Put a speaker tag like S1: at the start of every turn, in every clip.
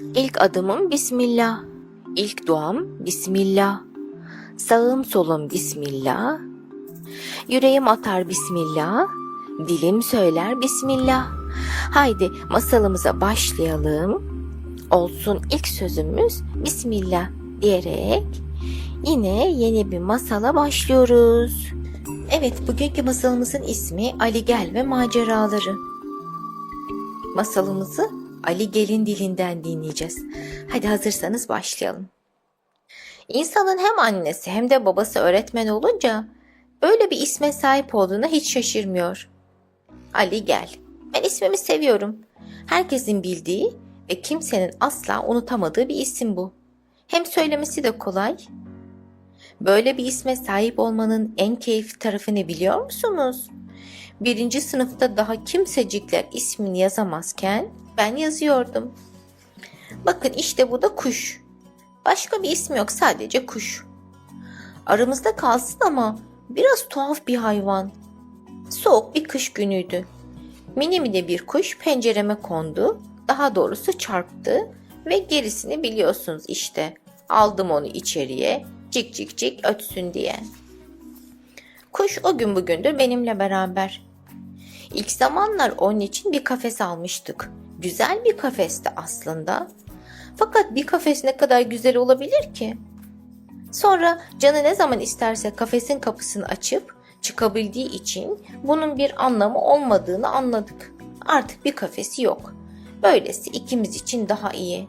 S1: İlk adımım Bismillah. İlk duam Bismillah. Sağım solum Bismillah. Yüreğim atar Bismillah. Dilim söyler Bismillah. Haydi masalımıza başlayalım. Olsun ilk sözümüz Bismillah diyerek yine yeni bir masala başlıyoruz. Evet bugünkü masalımızın ismi Ali Gel ve Maceraları. Masalımızı Ali Gel'in dilinden dinleyeceğiz. Hadi hazırsanız başlayalım. İnsanın hem annesi hem de babası öğretmen olunca böyle bir isme sahip olduğuna hiç şaşırmıyor. Ali Gel. Ben ismimi seviyorum. Herkesin bildiği ve kimsenin asla unutamadığı bir isim bu. Hem söylemesi de kolay. Böyle bir isme sahip olmanın en keyifli tarafı ne biliyor musunuz? Birinci sınıfta daha kimsecikler ismini yazamazken ben yazıyordum. Bakın işte bu da kuş. Başka bir ismi yok sadece kuş. Aramızda kalsın ama biraz tuhaf bir hayvan. Soğuk bir kış günüydü. Mini mini bir kuş pencereme kondu. Daha doğrusu çarptı ve gerisini biliyorsunuz işte. Aldım onu içeriye cik cik cik ötsün diye. Kuş o gün bugündür benimle beraber. İlk zamanlar onun için bir kafes almıştık. Güzel bir kafesti aslında. Fakat bir kafes ne kadar güzel olabilir ki? Sonra canı ne zaman isterse kafesin kapısını açıp çıkabildiği için bunun bir anlamı olmadığını anladık. Artık bir kafesi yok. Böylesi ikimiz için daha iyi.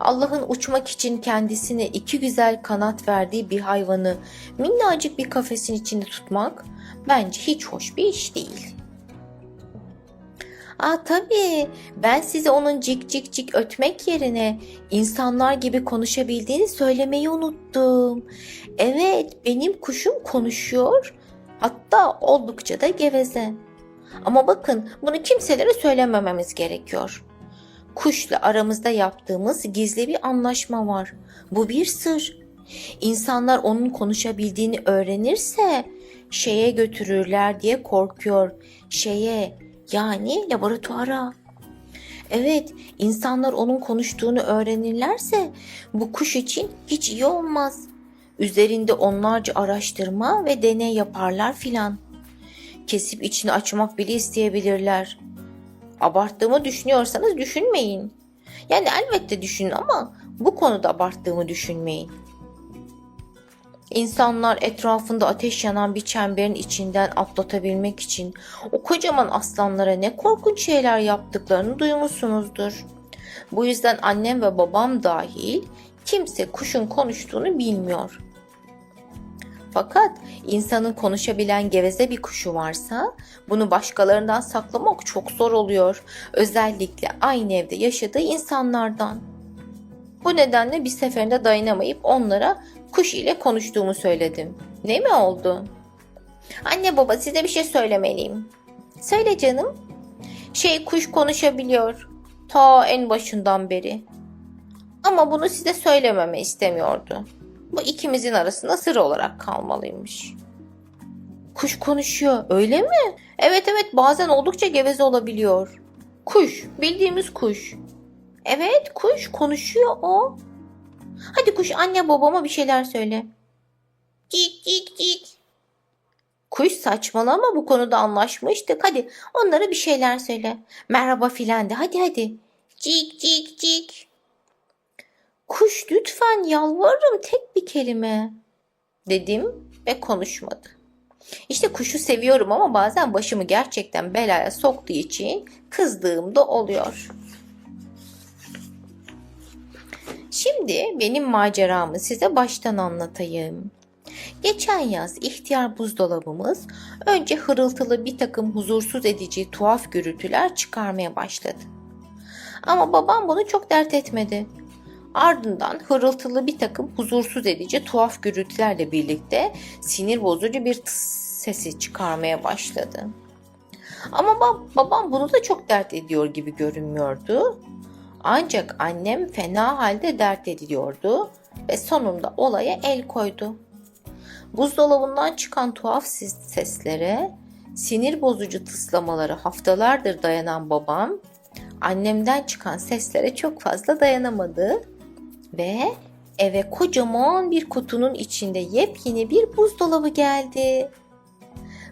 S1: Allah'ın uçmak için kendisine iki güzel kanat verdiği bir hayvanı minnacık bir kafesin içinde tutmak bence hiç hoş bir iş değil. Aa tabii ben size onun cik cik cik ötmek yerine insanlar gibi konuşabildiğini söylemeyi unuttum. Evet benim kuşum konuşuyor hatta oldukça da geveze. Ama bakın bunu kimselere söylemememiz gerekiyor. Kuşla aramızda yaptığımız gizli bir anlaşma var. Bu bir sır. İnsanlar onun konuşabildiğini öğrenirse şeye götürürler diye korkuyor. Şeye yani laboratuvara. Evet, insanlar onun konuştuğunu öğrenirlerse bu kuş için hiç iyi olmaz. Üzerinde onlarca araştırma ve deney yaparlar filan. Kesip içini açmak bile isteyebilirler. Abarttığımı düşünüyorsanız düşünmeyin. Yani elbette düşünün ama bu konuda abarttığımı düşünmeyin. İnsanlar etrafında ateş yanan bir çemberin içinden atlatabilmek için o kocaman aslanlara ne korkunç şeyler yaptıklarını duymuşsunuzdur. Bu yüzden annem ve babam dahil kimse kuşun konuştuğunu bilmiyor. Fakat insanın konuşabilen geveze bir kuşu varsa bunu başkalarından saklamak çok zor oluyor. Özellikle aynı evde yaşadığı insanlardan. Bu nedenle bir seferinde dayanamayıp onlara kuş ile konuştuğumu söyledim. Ne mi oldu? Anne baba size bir şey söylemeliyim. Söyle canım. Şey kuş konuşabiliyor. Ta en başından beri. Ama bunu size söylememi istemiyordu. Bu ikimizin arasında sır olarak kalmalıymış. Kuş konuşuyor öyle mi? Evet evet bazen oldukça geveze olabiliyor. Kuş bildiğimiz kuş. Evet kuş konuşuyor o. Hadi kuş anne babama bir şeyler söyle. Cik cik cik. Kuş saçmalama bu konuda anlaşmıştık. Hadi onlara bir şeyler söyle. Merhaba filan de hadi hadi. Cik cik cik. Kuş lütfen yalvarırım tek bir kelime. Dedim ve konuşmadı. İşte kuşu seviyorum ama bazen başımı gerçekten belaya soktuğu için kızdığım da oluyor. Şimdi benim maceramı size baştan anlatayım. Geçen yaz ihtiyar buzdolabımız önce hırıltılı bir takım huzursuz edici tuhaf gürültüler çıkarmaya başladı. Ama babam bunu çok dert etmedi. Ardından hırıltılı bir takım huzursuz edici tuhaf gürültülerle birlikte sinir bozucu bir tıs sesi çıkarmaya başladı. Ama bab- babam bunu da çok dert ediyor gibi görünmüyordu. Ancak annem fena halde dert ediliyordu ve sonunda olaya el koydu. Buzdolabından çıkan tuhaf ses- seslere, sinir bozucu tıslamaları haftalardır dayanan babam annemden çıkan seslere çok fazla dayanamadı ve eve kocaman bir kutunun içinde yepyeni bir buzdolabı geldi.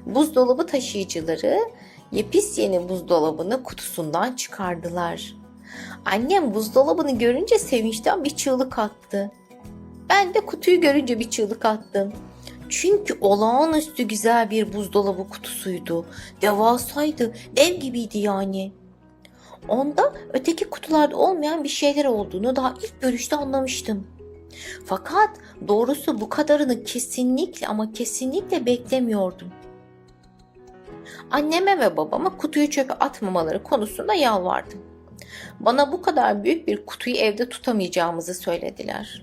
S1: Buzdolabı taşıyıcıları yepis yeni buzdolabını kutusundan çıkardılar. Annem buzdolabını görünce sevinçten bir çığlık attı. Ben de kutuyu görünce bir çığlık attım. Çünkü olağanüstü güzel bir buzdolabı kutusuydu. Devasaydı, dev gibiydi yani. Onda öteki kutularda olmayan bir şeyler olduğunu daha ilk görüşte anlamıştım. Fakat doğrusu bu kadarını kesinlikle ama kesinlikle beklemiyordum. Anneme ve babama kutuyu çöpe atmamaları konusunda yalvardım. Bana bu kadar büyük bir kutuyu evde tutamayacağımızı söylediler.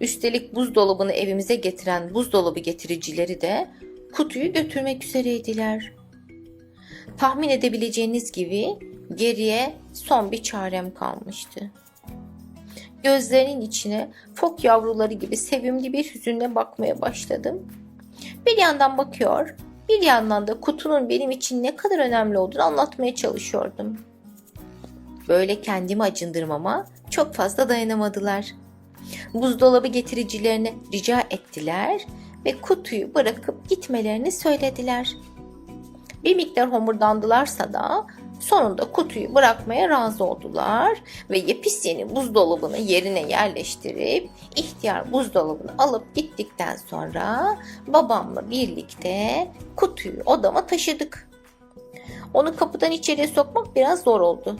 S1: Üstelik buzdolabını evimize getiren buzdolabı getiricileri de kutuyu götürmek üzereydiler. Tahmin edebileceğiniz gibi geriye son bir çarem kalmıştı. Gözlerinin içine fok yavruları gibi sevimli bir hüzünle bakmaya başladım. Bir yandan bakıyor, bir yandan da kutunun benim için ne kadar önemli olduğunu anlatmaya çalışıyordum. Böyle kendimi acındırmama çok fazla dayanamadılar. Buzdolabı getiricilerine rica ettiler ve kutuyu bırakıp gitmelerini söylediler. Bir miktar homurdandılarsa da sonunda kutuyu bırakmaya razı oldular ve yepis yeni buzdolabını yerine yerleştirip ihtiyar buzdolabını alıp gittikten sonra babamla birlikte kutuyu odama taşıdık. Onu kapıdan içeriye sokmak biraz zor oldu.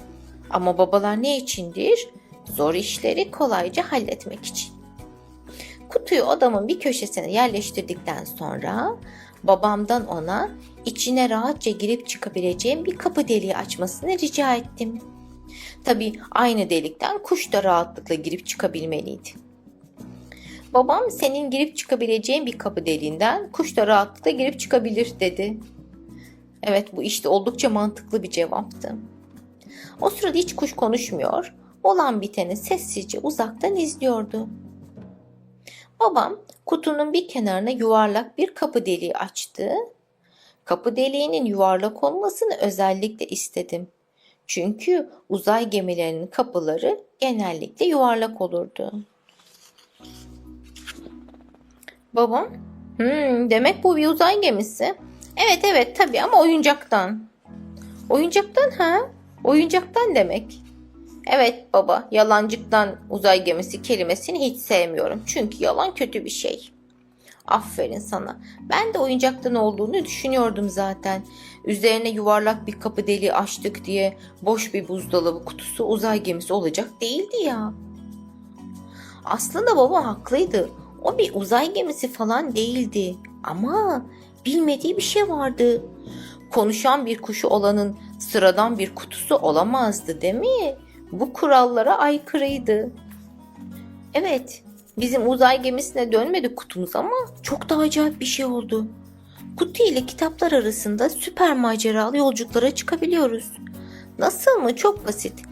S1: Ama babalar ne içindir? Zor işleri kolayca halletmek için. Kutuyu odamın bir köşesine yerleştirdikten sonra babamdan ona içine rahatça girip çıkabileceğim bir kapı deliği açmasını rica ettim. Tabii aynı delikten kuş da rahatlıkla girip çıkabilmeliydi. Babam senin girip çıkabileceğin bir kapı deliğinden kuş da rahatlıkla girip çıkabilir dedi. Evet bu işte oldukça mantıklı bir cevaptı. O sırada hiç kuş konuşmuyor, olan biteni sessizce uzaktan izliyordu. Babam kutunun bir kenarına yuvarlak bir kapı deliği açtı. Kapı deliğinin yuvarlak olmasını özellikle istedim. Çünkü uzay gemilerinin kapıları genellikle yuvarlak olurdu. Babam, hmm, demek bu bir uzay gemisi. Evet evet tabii ama oyuncaktan. Oyuncaktan ha? Oyuncaktan demek. Evet baba, yalancıktan uzay gemisi kelimesini hiç sevmiyorum. Çünkü yalan kötü bir şey. Aferin sana. Ben de oyuncaktan olduğunu düşünüyordum zaten. Üzerine yuvarlak bir kapı deliği açtık diye boş bir buzdolabı kutusu uzay gemisi olacak değildi ya. Aslında baba haklıydı. O bir uzay gemisi falan değildi. Ama bilmediği bir şey vardı. Konuşan bir kuşu olanın sıradan bir kutusu olamazdı değil mi? Bu kurallara aykırıydı. Evet, bizim uzay gemisine dönmedi kutumuz ama çok da acayip bir şey oldu. Kutu ile kitaplar arasında süper maceralı yolculuklara çıkabiliyoruz. Nasıl mı? Çok basit.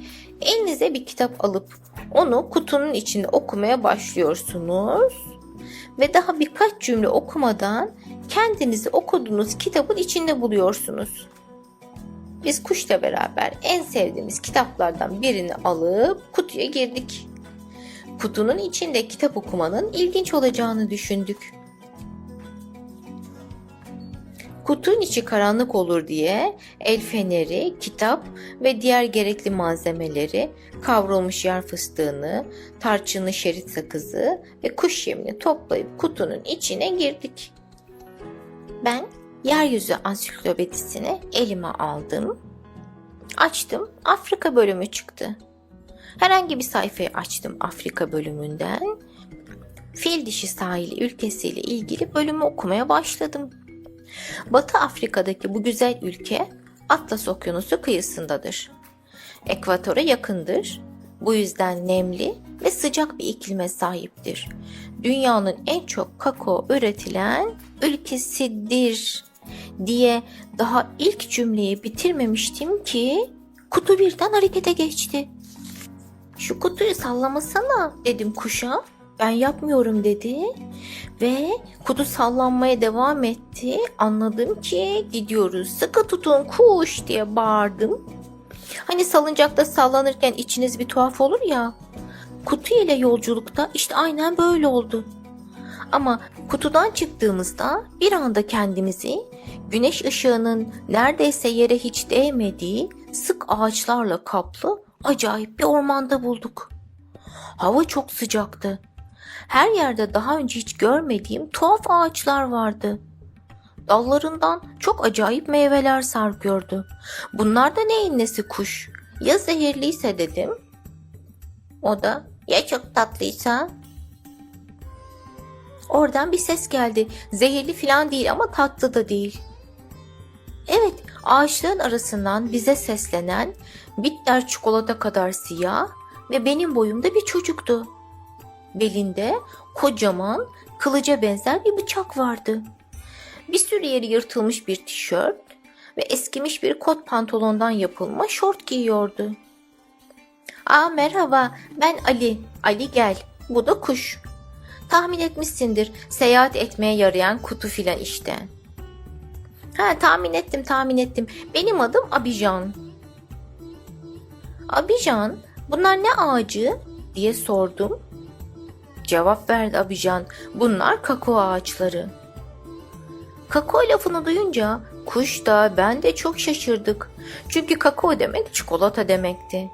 S1: Elinize bir kitap alıp onu kutunun içinde okumaya başlıyorsunuz ve daha birkaç cümle okumadan kendinizi okuduğunuz kitabın içinde buluyorsunuz. Biz kuşla beraber en sevdiğimiz kitaplardan birini alıp kutuya girdik. Kutunun içinde kitap okumanın ilginç olacağını düşündük. Kutunun içi karanlık olur diye el feneri, kitap ve diğer gerekli malzemeleri, kavrulmuş yer fıstığını, tarçınlı şerit sakızı ve kuş yemini toplayıp kutunun içine girdik. Ben yeryüzü ansiklopedisini elime aldım. Açtım. Afrika bölümü çıktı. Herhangi bir sayfayı açtım Afrika bölümünden. Fil dişi sahili ülkesiyle ilgili bölümü okumaya başladım. Batı Afrika'daki bu güzel ülke Atlas Okyanusu kıyısındadır. Ekvatora yakındır. Bu yüzden nemli ve sıcak bir iklime sahiptir. Dünyanın en çok kakao üretilen ülkesidir diye daha ilk cümleyi bitirmemiştim ki kutu birden harekete geçti. Şu kutuyu sallamasana dedim kuşa. Ben yapmıyorum dedi ve kutu sallanmaya devam etti. Anladım ki gidiyoruz. Sıkı tutun kuş diye bağırdım. Hani salıncakta sallanırken içiniz bir tuhaf olur ya. Kutu ile yolculukta işte aynen böyle oldu. Ama kutudan çıktığımızda bir anda kendimizi güneş ışığının neredeyse yere hiç değmediği sık ağaçlarla kaplı acayip bir ormanda bulduk. Hava çok sıcaktı. Her yerde daha önce hiç görmediğim tuhaf ağaçlar vardı. Dallarından çok acayip meyveler sarkıyordu. Bunlar da neyin nesi kuş? Ya zehirliyse dedim. O da ya çok tatlıysa? Oradan bir ses geldi. Zehirli falan değil ama tatlı da değil. Evet, ağaçların arasından bize seslenen bitter çikolata kadar siyah ve benim boyumda bir çocuktu. Belinde kocaman kılıca benzer bir bıçak vardı. Bir sürü yeri yırtılmış bir tişört ve eskimiş bir kot pantolondan yapılma şort giyiyordu. Aa merhaba ben Ali. Ali gel. Bu da kuş. Tahmin etmişsindir seyahat etmeye yarayan kutu filan işte. Ha tahmin ettim tahmin ettim. Benim adım Abijan. Abijan bunlar ne ağacı diye sordum. Cevap verdi Abijan. Bunlar kakao ağaçları. Kakao lafını duyunca kuş da ben de çok şaşırdık. Çünkü kakao demek çikolata demekti.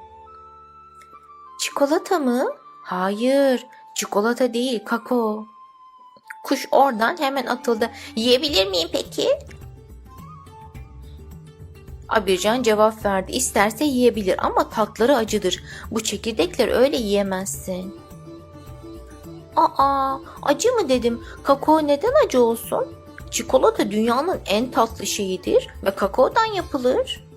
S1: Çikolata mı? Hayır, çikolata değil, kakao. Kuş oradan hemen atıldı. Yiyebilir miyim peki? Abircan cevap verdi. İsterse yiyebilir ama tatları acıdır. Bu çekirdekler öyle yiyemezsin. Aa, acı mı dedim. Kakao neden acı olsun? Çikolata dünyanın en tatlı şeyidir ve kakaodan yapılır.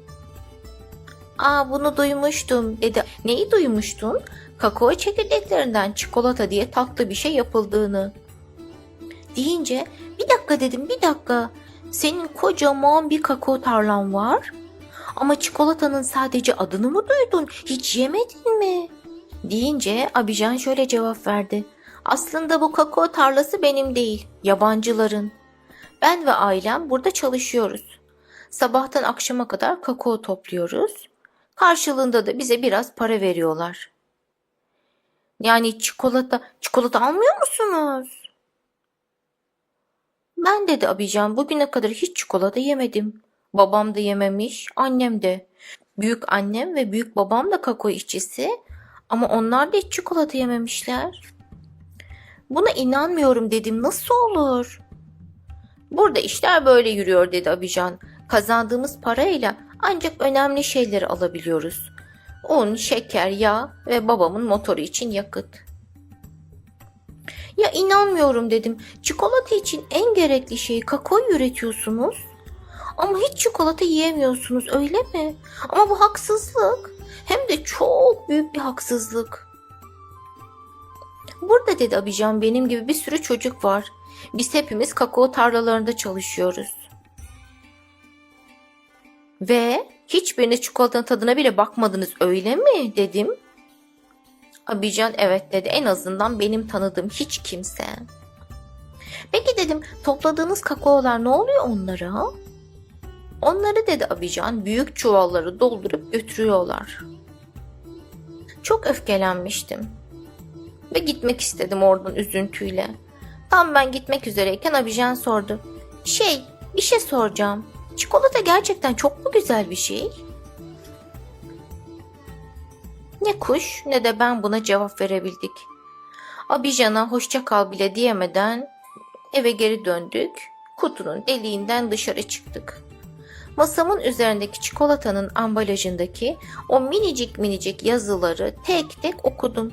S1: Aa bunu duymuştum dedi. Neyi duymuştun? Kakao çekirdeklerinden çikolata diye tatlı bir şey yapıldığını. Deyince bir dakika dedim bir dakika. Senin kocaman bir kakao tarlan var. Ama çikolatanın sadece adını mı duydun? Hiç yemedin mi? Deyince Abijan şöyle cevap verdi. Aslında bu kakao tarlası benim değil, yabancıların. Ben ve ailem burada çalışıyoruz. Sabahtan akşama kadar kakao topluyoruz. Karşılığında da bize biraz para veriyorlar. Yani çikolata, çikolata almıyor musunuz? Ben dedi Abican bugüne kadar hiç çikolata yemedim. Babam da yememiş, annem de. Büyük annem ve büyük babam da kakao işçisi ama onlar da hiç çikolata yememişler. Buna inanmıyorum dedim. Nasıl olur? Burada işler böyle yürüyor dedi Abijan. Kazandığımız parayla ancak önemli şeyleri alabiliyoruz. Un, şeker, yağ ve babamın motoru için yakıt. Ya inanmıyorum dedim. Çikolata için en gerekli şeyi kakao üretiyorsunuz. Ama hiç çikolata yiyemiyorsunuz öyle mi? Ama bu haksızlık. Hem de çok büyük bir haksızlık. Burada dedi Abijan benim gibi bir sürü çocuk var. Biz hepimiz kakao tarlalarında çalışıyoruz. Ve hiçbiriniz çikolatanın tadına bile bakmadınız öyle mi dedim. Abican evet dedi en azından benim tanıdığım hiç kimse. Peki dedim topladığınız kakaolar ne oluyor onlara? Onları dedi Abican büyük çuvalları doldurup götürüyorlar. Çok öfkelenmiştim. Ve gitmek istedim oradan üzüntüyle. Tam ben gitmek üzereyken Abijan sordu. Şey, bir şey soracağım. Çikolata gerçekten çok mu güzel bir şey? Ne kuş ne de ben buna cevap verebildik. Abijan'a hoşça kal bile diyemeden eve geri döndük. Kutunun deliğinden dışarı çıktık. Masamın üzerindeki çikolatanın ambalajındaki o minicik minicik yazıları tek tek okudum.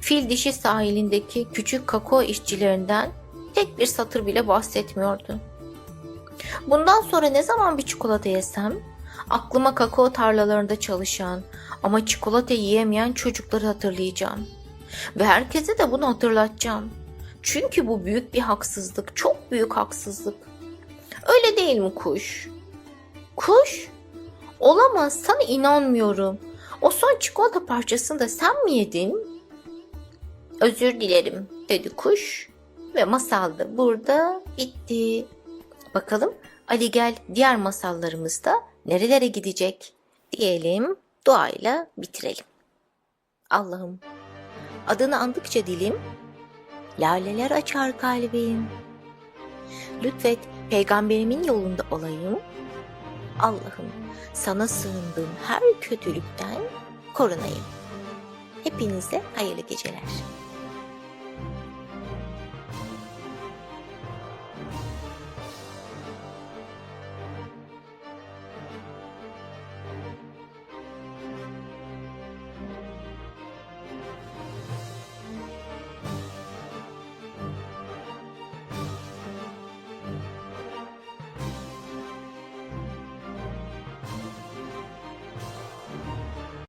S1: Fil dişi sahilindeki küçük kakao işçilerinden tek bir satır bile bahsetmiyordu. Bundan sonra ne zaman bir çikolata yesem aklıma kakao tarlalarında çalışan ama çikolata yiyemeyen çocukları hatırlayacağım. Ve herkese de bunu hatırlatacağım. Çünkü bu büyük bir haksızlık, çok büyük haksızlık. Öyle değil mi kuş? Kuş? Olamaz, sana inanmıyorum. O son çikolata parçasını da sen mi yedin? Özür dilerim, dedi kuş ve masal da burada bitti. Bakalım Ali Gel diğer masallarımızda nerelere gidecek? diyelim, duayla bitirelim. Allah'ım, adını andıkça dilim, laleler açar kalbim. Lütfet peygamberimin yolunda olayım. Allah'ım sana sığındığım her kötülükten korunayım. Hepinize hayırlı geceler.